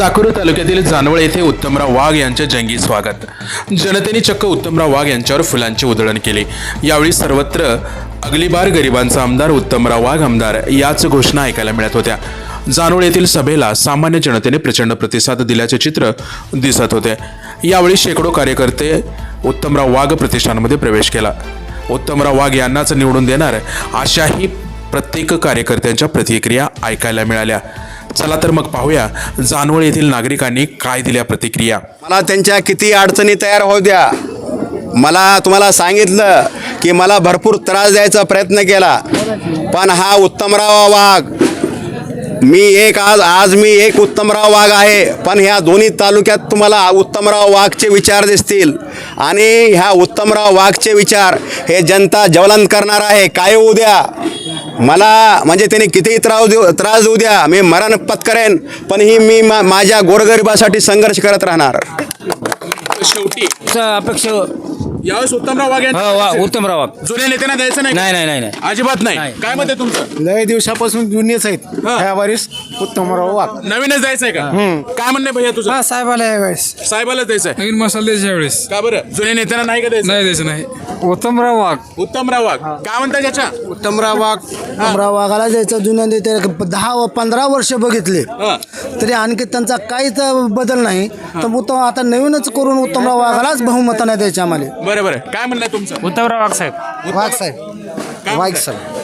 साकुरा तालुक्यातील जानवळ येथे उत्तमराव वाघ यांचे जंगी स्वागत. जनतेने चक्क उत्तमराव वाघ यांच्यावर फुलांची उधळण केले. यावेळी सर्वत्र अगलीबार गरिबांचा आमदार उत्तमराव वाघ आमदार याच घोषणा ऐकायला मिळत होत्या. जानवळ येथील सभेला सामान्य जनतेने प्रचंड प्रतिसाद दिल्याचे चित्र दिसत होते. यावेळी शेकडो कार्यकर्ते उत्तमराव वाघ प्रतिष्ठानमध्ये प्रवेश केला. उत्तमराव वाघ यांनाच निवडून देणार अशाही प्रत्येक कार्यकर्त्यांच्या प्रतिक्रिया ऐकायला मिळाल्या. चला तर मग पाहूया जानवळ येथील नागरिकांनी काय दिल्या प्रतिक्रिया. मला त्यांच्या किती अडचणी तयार होऊ द्या. मला तुम्हाला सांगितलं की मला भरपूर त्रास द्यायचा प्रयत्न केला. पण हा उत्तमराव वाघ मी एक आज आज मी एक उत्तमराव वाघ आहे. पण ह्या दोन्ही तालुक्यात तुम्हाला उत्तमराव वाघचे विचार दिसतील. आणि ह्या उत्तमराव वाघचे विचार हे जनता ज्वलन करणार आहे. काय होऊ द्या. मला म्हणजे त्यांनी कितीही त्रास देऊ त्रास देऊ द्या मी मरण पत्करेन पण ही मी मा माझ्या गोरगरिबासाठी संघर्ष करत राहणार. शेवटी. अपेक्षा यावेळेस उत्तमराव वाघ हा वा उत्तमराव वाघ. जुन्या नेत्यांना द्यायचं नाही नाही नाही नाही नाही. अजिबात नाही. नाही. काय म्हणते तुमचं? लय दिवसापासून जुनेच आहेत. हा. ह्या वारीस उत्तमराव वाघ. नवीनच द्यायचंय का? काय म्हणणे भैया तुझं? हा साहेबाला यावेळेस साहेबालाच द्यायचंय नवीन मसाला द्यायचे यावेळेस. का बरं? जुन्या नेत्यांना नाही का द्यायचं? नाही द्यायचं नाही. उत्तमराव वाघ. उत्तमराव वाघ. काय म्हणताय त्याच्या? उत्तमराव वाघ उत्तमराव वाघाला जायचं जुन्या नेते दहा व पंधरा वर्ष बघितले. हा. तरी आणखी त्यांचा काहीच बदल नाही. तर उत्तम आता नवीनच करून उत्तमराव वाघालाच बहुमताने द्यायचे आम्हाला. बरं बरं. काय म्हणणं तुम्चं? उत्तमराव वाघ साहेब. वाघ साहेब. काय वाघ म्हणताय? साहेब.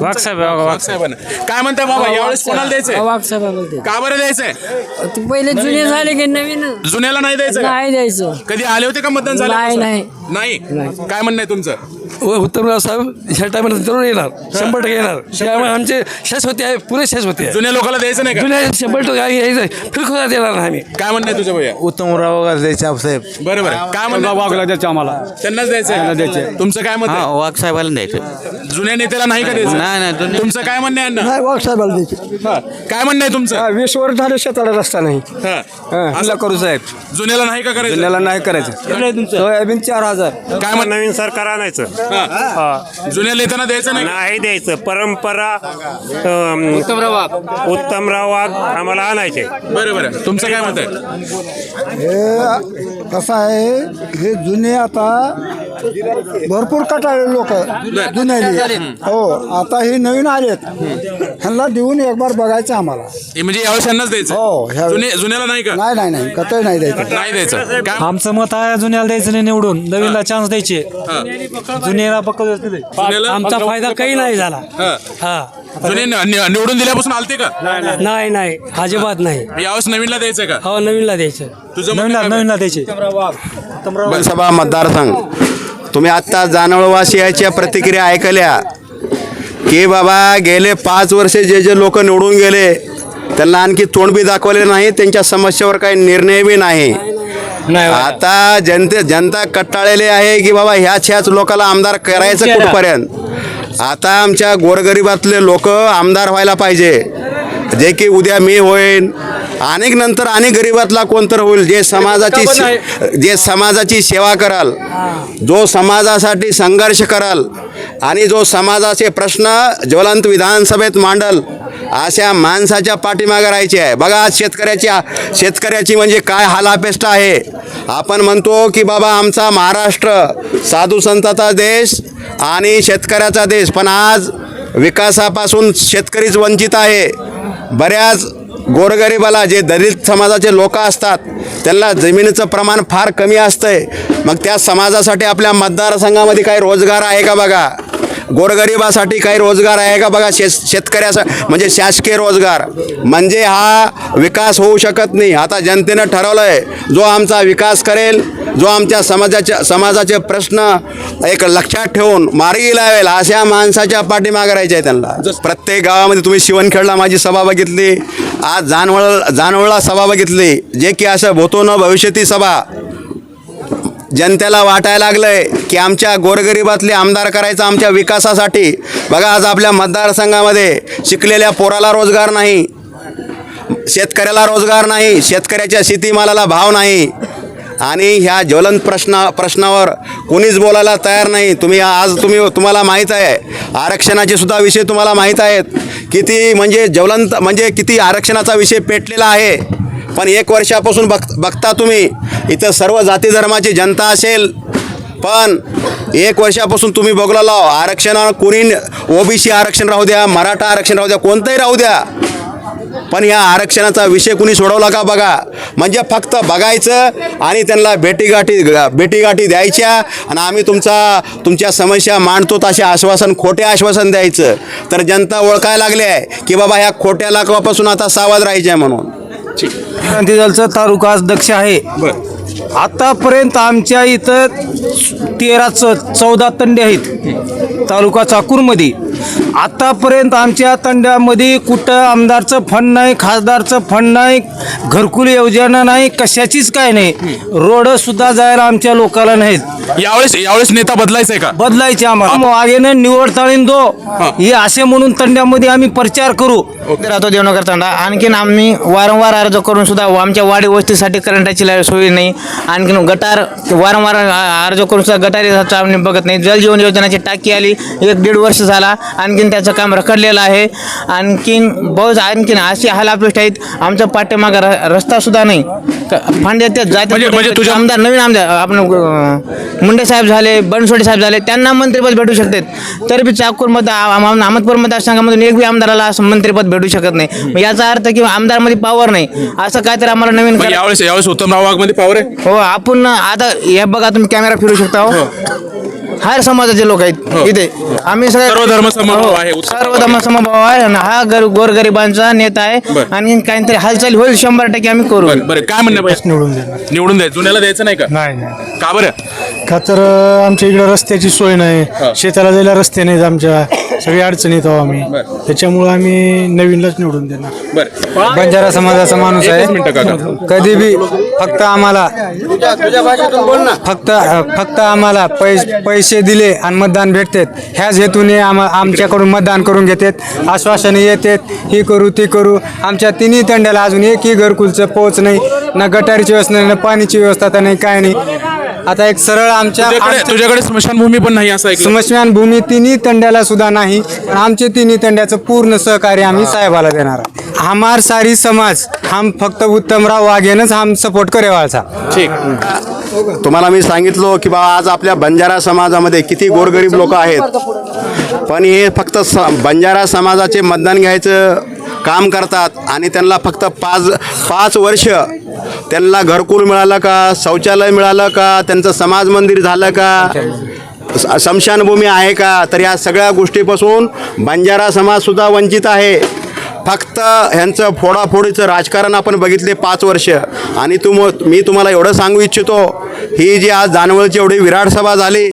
वाघ साहेब वाघ वाघ साहेबांना. काय म्हणताय बाबा? यावेळेस कोणाला द्यायचंय? वाघ साहेबाला दे. का बरं द्यायचंय? ते पहिले जुने झाले की नवीन? जुन्याला नाही द्यायचं का? नाही द्यायचं. कधी आले होते का मतदान झालं नाही, नाही. नाही. काय म्हणणं आहे तुमचं? उत्तमराव साहेब ह्या टायमाला जरूर येणार. शंभर टक्के येणार. त्यामुळे आमचे शाश्वती आहे पुरे शाश्वती आहे जुन्या लोकांना द्यायचं नाही का? जुन्या शंभर टक्के आहे, यायचं फिरखुदा देणार नाही आम्ही. काय म्हणणं आहे तुझं भैया? उत्तमराव द्यायचे साहेब. बरं बरं काय म्हणणं वाघला द्यायचं आम्हाला. त्यांनाच द्यायचं तुमचं काय मत हा आहे? वाघ साहेबाला द्यायचं. जुन्या नेत्याला नाही का द्यायचं? नाही, नाही, जुन्या- तुमचं काय म्हणणं आहे अण्णा? नाही वाघ साहेबाला द्यायचे. हा. काय म्हणणं आहे तुमचं? वीस वर्ष झाले शेताला रस्ता नाही. हा. असं करू साहेब. जुन्याला नाही का करायचं? जुन्याला नाही करायचं. सोयाबीन चार हजार. काय म्हण नवीन सरकार आणायचं. हा. जुन्या नेत्यांना द्यायचं नाही द्यायचं. परंपरा अम, उत्तमराव वाघ आम्हाला आणायचे. बरं बरं. तुमचं काय मत आहे? हे कसं आहे हे जुने आता भरपूर कटाळे लोक जुन्याले हो आता हे नवीन आलेत. ह्यांना देऊन एक बार बघायचं आम्हाला. हे म्हणजे यावेळेस यांनाच हो, द्यायचं ह्यावेळेस. जुने जुन्याला नाही का? नाही नाही नाही. नाही द्यायचं. नाही द्यायचं. काय आमचं मत आहे जुन्याला द्यायचं नाही निवडून. नवीनला चान्स द्यायचे. हा. जुन्याला पक्क. जुन्याला- आमचा फायदा काही नाही झाला. हा. हा. जुने न- नि- निवडून दिल्यापासून आलते का? नाही नाही. अजिबात नाही. यावेळेस नवीनला द्यायचं का? हो नवीनला द्यायचं. तुझं म्हणणं नवीनला काय? नवीनला द्यायचे. विधानसभा मतदारसंघ. तुम्ही आत्ता जानवळवासियाच्या प्रतिक्रिया ऐकल्या की बाबा गेले पाच वर्षे जे जे लोक निवडून गेले त्यांना आणखी तोंड बी दाखवले नाही त्यांच्या समस्येवर काही निर्णय बी नाही. आता जनते जनता कट्टाळलेली आहे की बाबा ह्याच ह्याच लोकाला आमदार करायचं कुठपर्यंत? आता आमच्या गोरगरिबातले लोक आमदार व्हायला पाहिजे. जे की उद्या मी होईन अनेक नंतर अनेक गरीबातला कोणतर होईल जे समाजाची से- जे समाजाची सेवा कराल जो समाजासाठी संघर्ष कराल आणि जो समाजाचे प्रश्न ज्वलंत विधानसभेत मांडल अशा माणसाच्या पाठीमागे राहायचे आहे. बघा आज शेतकऱ्याची शेतकऱ्याची म्हणजे काय हालापेष्ट आहे. आपण म्हणतो की बाबा आमचा महाराष्ट्र साधू संताचा देश आणि शेतकऱ्याचा देश. पण आज विकासापासून शेतकरीच वंचित आहे. बऱ्याच गोरगरिबाला जे दलित समाजाचे लोक असतात त्यांना जमिनीचं प्रमाण फार कमी असतंय. मग त्या समाजासाठी आपल्या मतदारसंघामध्ये काही रोजगार आहे का बघा? गोरगरिबासाठी काही रोजगार आहे का बघा? शेत शेतकऱ्यासा म्हणजे शासकीय रोजगार. म्हणजे हा विकास होऊ शकत नाही. आता जनतेनं ठरवलं आहे जो आमचा विकास करेल जो आमच्या समाजाच्या समाजाचे प्रश्न एक लक्षात ठेवून मार्गी लावेल अशा माणसाच्या पाठीमागे राहायच्या आहे त्यांना. प्रत्येक गावामध्ये तुम्ही शिवणखेडला माझी सभा बघितली आज जानवळ जानवळला सभा बघितली. जे की असं भूतो न भविष्यती सभा. जनतेला वाटायला लागलंय की आमच्या गोरगरिबातले आमदार करायचं आमच्या विकासासाठी. बघा आज आपल्या मतदारसंघामध्ये शिकलेल्या पोराला रोजगार नाही. शेतकऱ्याला रोजगार नाही. शेतकऱ्याच्या शेतीमालाला भाव नाही. आणि ह्या ज्वलंत प्रश्ना प्रश्नावर कोणीच बोलायला तयार नाही. तुम्ही आज तुम्ही तुम्हाला माहीत आहे आरक्षणाचे सुद्धा विषय तुम्हाला माहीत आहेत. किती म्हणजे ज्वलंत म्हणजे किती आरक्षणाचा विषय पेटलेला आहे. पण एक वर्षापासून बघ बघता तुम्ही इथं सर्व जाती धर्माची जनता असेल. पण एक वर्षापासून तुम्ही बघला लाव आरक्षण कोणी ओबीसी आरक्षण राहू द्या मराठा आरक्षण राहू द्या कोणतंही राहू द्या. पण या आरक्षणाचा विषय कुणी सोडवला का बघा? म्हणजे फक्त बघायचं आणि त्यांना भेटीगाठी भेटीगाठी द्यायच्या आणि आम्ही तुमचा तुमच्या समस्या मांडतो तसे आश्वासन खोटे आश्वासन द्यायचं. तर जनता ओळखायला लागली आहे की बाबा ह्या खोट्या लाखवापासून आता सावध राहायचं आहे म्हणून क्रांतीदलचा तालुका अध्यक्ष आहे. आतापर्यंत आमच्या इथं तेरा च चौदा तंडे आहेत. तालुका चाकूरमध्ये. आतापर्यंत आमच्या तंड्यामध्ये कुठं आमदारचं फंड नाही खासदारचं फंड नाही घरकुल योजना नाही कशाचीच काय नाही. रोड सुद्धा जायला आमच्या लोकांना नाहीत. यावेळेस यावेळेस नेता बदलायचा आहे का? बदलायचे आम्हाला. वागेनं निवड ताळीन दो. हे. असे म्हणून तंड्यामध्ये आम्ही प्रचार करू. राहतो देवनगर तांडा. आणखीन आम्ही वारंवार अर्ज करून सुद्धा आमच्या वाडी वस्तीसाठी करंटाची ला- सोय नाही. आणखीन गटार वारंवार अर्ज करून सुद्धा गटारीचा आम्ही बघत नाही. जलजीवन योजनाची टाकी आली. एक दीड वर्ष झाला. आणखीन त्याचं काम रखडलेलं आहे. आणखीन बहुत आणखीन अशी हाल अपेक्षा आहेत. आमच्या पाठीमागं र रस्ता सुद्धा नाही. फांद्या त्या म्हणजे- म्हणजे जाती तुझ्या- आमदार नवीन आमदार आपण मुंडे साहेब झाले बनसोडे साहेब झाले त्यांना मंत्रिपद भेटू शकतात तरी बी चाकूरमध्ये अहमदपूर मतदारसंघामधून एक बी आमदाराला असं मंत्रिपद भेटू शकत नाही. याचा अर्थ की आमदारमध्ये पॉवर नाही. असं काहीतरी आम्हाला नवीन यावेळेस यावेळेस उत्तमराव वाघमध्ये पावर आहे? हो आपण आता हे बघा तुम्ही कॅमेरा फिरू शकता हो. हर समाजाचे लोक आहेत इथे. आम्ही सगळे सर्व धर्म समभाव हो, आहे. उत्तम सर्व धर्म समभाव आहे आणि हा गर गोरगरिबांचा नेता आहे बरं. आणि काहीतरी हालचाल होईल शंभर टक्के आम्ही करू. बरं बरं. काय म्हणणं? निवडून देणार निवडून द्यायचं. जुन्याला द्यायचं नाही का? नाही नाही. का बरं? का तर आमच्या इकडे रस्त्याची सोय नाही. शेताला जायला रस्ते नाहीत आमच्या. सगळी अडचणी येतो आम्ही. त्याच्यामुळं आम्ही नवीनलाच निवडून देणार. बरं. बंजारा समाजाचा माणूस. आहे. कधी बी फक्त आम्हाला फक्त फक्त आम्हाला पैसे पैसे दिले आणि मतदान भेटतात. ह्याच हेतूने आम्हा आमच्याकडून मतदान करून घेतात. आश्वासने येतात. ही करू ती करू. आमच्या तिन्ही तंड्याला अजून एकही घरकुलचं पोच नाही. ना गटारीची व्यवस्था नाही ना पाणीची व्यवस्था तर नाही काय नाही. आता एक सरळ आमच्या तुझ्याकडे आमच्या- तुझ्याकडे स्मशानभूमी पण नाही असं ऐकलं. स्मशान भूमी तिन्ही तंड्याला सुद्धा नाही. पण आमचे तिन्ही तंड्याचं पूर्ण सहकार्य आम्ही साहेबाला देणार आहे. हमार सारी समाज हम फक्त उत्तमराव वाघेनच हम सपोर्ट करेवाळचा ठीक. तुम्हाला मी सांगितलो की बाबा आज आपल्या बंजारा समाजामध्ये किती गोरगरीब लोक आहेत. पण हे फक्त स बंजारा समाजाचे मतदान घ्यायचं काम करतात आणि त्यांना फक्त पाच पाच वर्ष त्यांना घरकुल मिळालं का? शौचालय मिळालं का? त्यांचं समाज मंदिर झालं का? स्मशानभूमी आहे का? तर या सगळ्या गोष्टीपासून बंजारा समाजसुद्धा वंचित आहे. फक्त ह्यांचं फोडाफोडीचं राजकारण आपण बघितले पाच वर्ष. आणि तुम मी तुम्हाला एवढं सांगू इच्छितो ही जी आज दानवळची एवढी विराट सभा झाली